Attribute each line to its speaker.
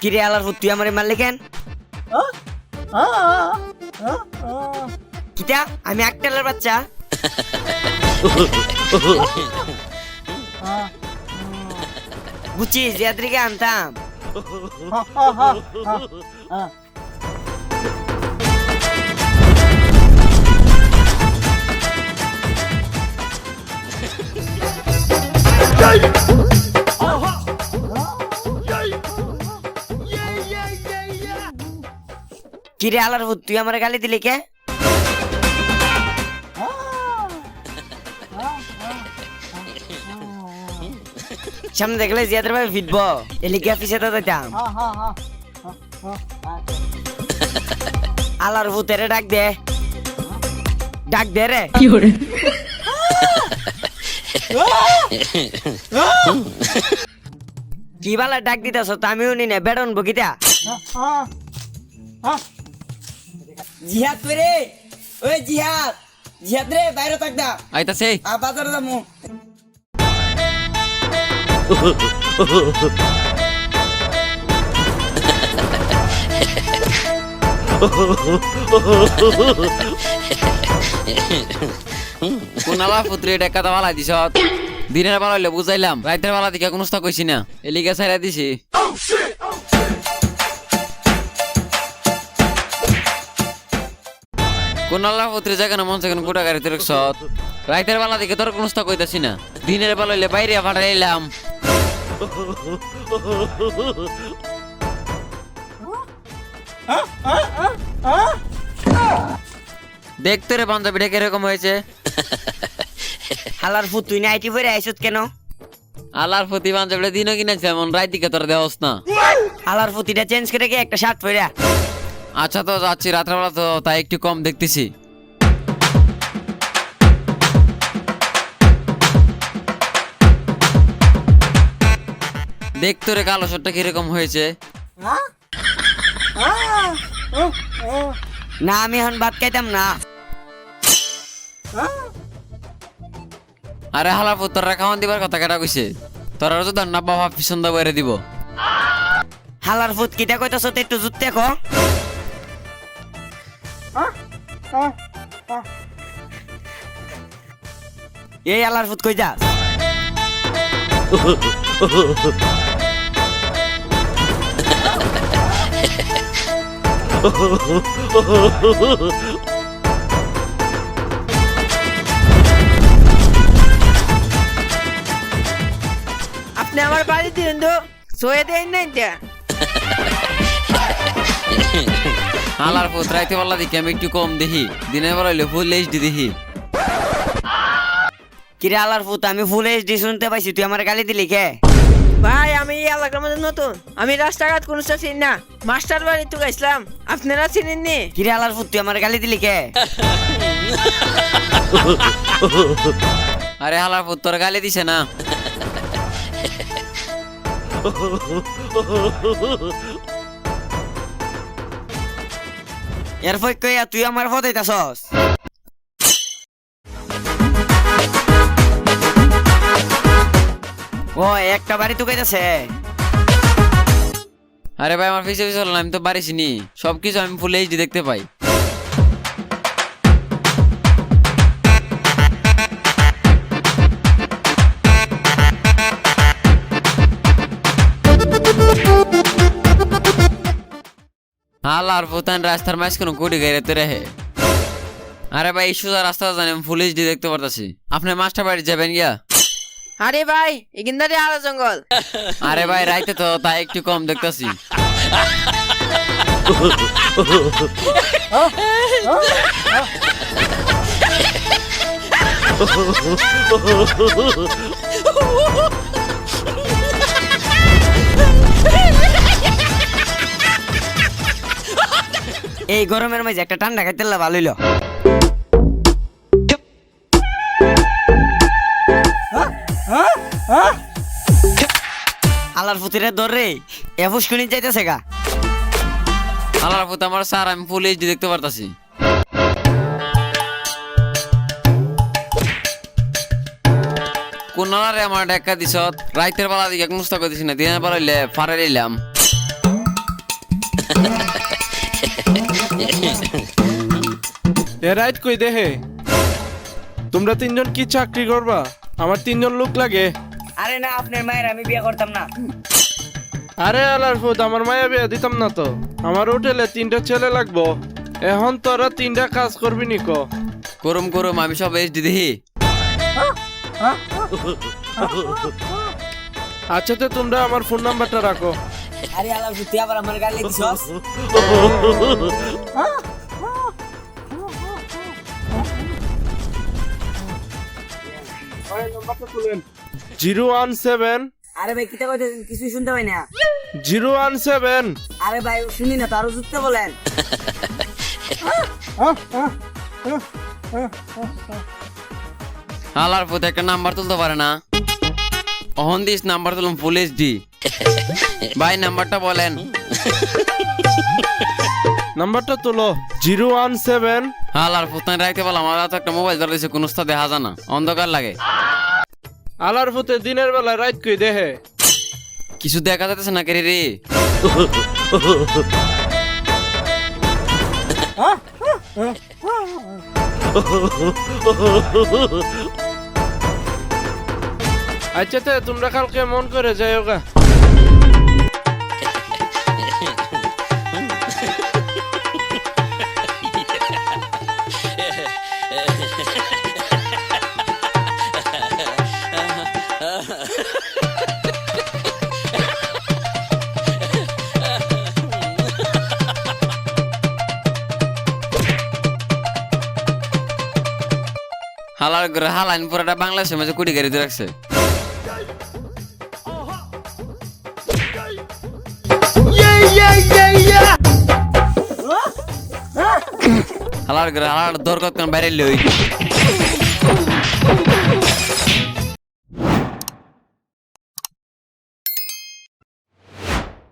Speaker 1: কিরে আলার তুই আমার মারলে কেন? কিটা? আমি একটালের বাচ্চা। বুঝছিস জিয়াদ্রিকে আনতাম কিরে আলার তুই আমার গালি দিলি কে সামনে দেখলে জিয়াদের ভাবে ফিটব এলিকা পিছে তো দিতাম আলার ভূতেরে ডাক দে। ডাক দে রে। কি বালা ডাক দিতেছ তো আমিও নি না বেড়ন বকিতা জিহাদ রে ওই জিহাদ জিহাদ রে বাইরে থাক দা।
Speaker 2: আইতাছে।
Speaker 1: আ বাজারে যামু।
Speaker 2: কোনালা পুত্রে, এটা কথা বালা দিছ। দিনের বেলা হইলে বুঝাইলাম রাতের বেলা দিকে কোনো কইছি না। ছাইরা দিছি। কোনালা মন সেখানে গোটা গাড়িতে রাখছ। রাতের বেলা দিকে তোর কোনো কইতাছি না। দিনের বেলা হইলে বাইরে পাঠাইলাম দেখতে রে পাঞ্জাবিটা কীরকম হয়েছে।
Speaker 1: হালার ফুট তুই না আইটি পরে আইছত কেন?
Speaker 2: আলার প্রতি পাঞ্জাবিটা দিনও কিনেছে এমন রাত দিকে তোর দেওয়াস না।
Speaker 1: হালার ফুটিটা চেঞ্জ করে কি একটা শার্ট পরে
Speaker 2: আচ্ছা তো যাচ্ছি রাত্রেবেলা তো তাই একটু কম দেখতেছি। দেখতো রে কালো শটটা কীরকম হয়েছে।
Speaker 1: না আমি এখন ভাত খাইতাম না।
Speaker 2: আরে হালা পুত্তররা খাওয়ান দিবার কথা কেটা কইছে? তোরা তো না বাবা পিছন দা বাইরে দিব।
Speaker 1: হালার ফুট কিটা কইতাছ তো একটু জুত দেখো। এই আলার ফুট কই যাস?
Speaker 3: আপনি আমার বাড়ি দিলেন তো। সয়ে দেন নাই এটা
Speaker 2: হালার পুত রাইতে বেলা দেখি আমি একটু কম দেখি। দিনের বেলা হইলে ফুল এইচডি দেখি।
Speaker 1: কিরে আলার ফুট আমি ফুল এইচডি শুনতে পাইছি তুই আমার গালি দিলি কে?
Speaker 3: ভাই আমি এই এলাকার মধ্যে নতুন। আমি রাস্তাঘাট কোনো চিনি না। মাস্টার বাড়ি তো গেছিলাম। আপনারা চিনেননি?
Speaker 1: কিরে আলার ফুট তুই আমার গালি দিলি কে?
Speaker 2: আরে হালার পুত তোর গালি দিছে না।
Speaker 1: এরপর কইয়া তুই আমার ফদাইতাছস ও একটা বাড়ি তো কইতাছে।
Speaker 2: আরে ভাই আমার পিছে পিছে হলো না, আমি তো পারিছি নি সবকিছু আমি ফুল এইচডি দেখতে পাই। হালার পুতান রাস্তার মাঝখানে কোটি গাড়ি তো রেহে আরে ভাই সোজা রাস্তা জানি ফুল এইচডি দেখতে পারতাছি। আপনি মাস্টার বাড়ি যাবেন গিয়া?
Speaker 3: আরে ভাই এখানদারে আলো জঙ্গল।
Speaker 2: আরে ভাই রাইতে তো তাই একটু কম দেখতাছি।
Speaker 1: এই গরমের মাঝে একটা ঠান্ডা খাইতে ভালো হইল হালার ফুতিরে ধরে এফুস শুনি যাইতেছে গা।
Speaker 2: হালার পুত আমার স্যার আমি ফুল এইচডি দেখতে পারতাছি। কোনারে আমার ডেকা দিছ রাইতের বেলা দিকে মুস্তা করে দিছি না দিনের বেলা হইলে ফারে নিলাম
Speaker 4: এ রাইট কই দেহে? তোমরা তিনজন কি চাকরি করবা? আমার তিনজন লোক লাগে।
Speaker 1: আরে না আপনার মায়ের আমি বিয়ে করতাম না।
Speaker 4: আরে আলার ফুট আমার মায়া বিয়া দিতাম না তো। আমার হোটেলে তিনটা ছেলে লাগবো। এখন তোরা তিনটা কাজ করবি নি ক।
Speaker 2: করুম করুম আমি সব এইচডি দেখি।
Speaker 4: আচ্ছা তো তোমরা আমার ফোন নাম্বারটা রাখো।
Speaker 1: আরে হালার ফুতি আবার আমার গালে দিছস?
Speaker 4: Zero one seven.
Speaker 1: আরে ভাই কিতা কইতে কিছুই শুনতে পাই না।
Speaker 4: Zero one seven.
Speaker 1: আরে ভাই শুনি না তারও যুক্ত বলেন।
Speaker 2: হালার পুত একটা নাম্বার তুলতে পারে না। অহন দিস নাম্বার তুলুম ফুল এইচডি ভাই নাম্বারটা বলেন।
Speaker 4: নাম্বারটা তোলো। জিরো ওয়ান সেভেন।
Speaker 2: হালার পুতান রাখতে পারলাম আমার তো একটা মোবাইল ধরেছে কোন উস্তাদ দেখা জানা অন্ধকার লাগে।
Speaker 4: আলার ফুতে দিনের বেলা রাত কই দেহে?
Speaker 2: কিছু দেখা যাচ্ছে না কেরে রে
Speaker 4: আচ্ছা তে তোমরা কালকে মন করে যাই গা।
Speaker 2: হালার হালাইন পুরাটা বাংলাদেশের মাঝে কুড়ি গাড়িতে রাখছে। হালার হালার দরকার বাইরে লই।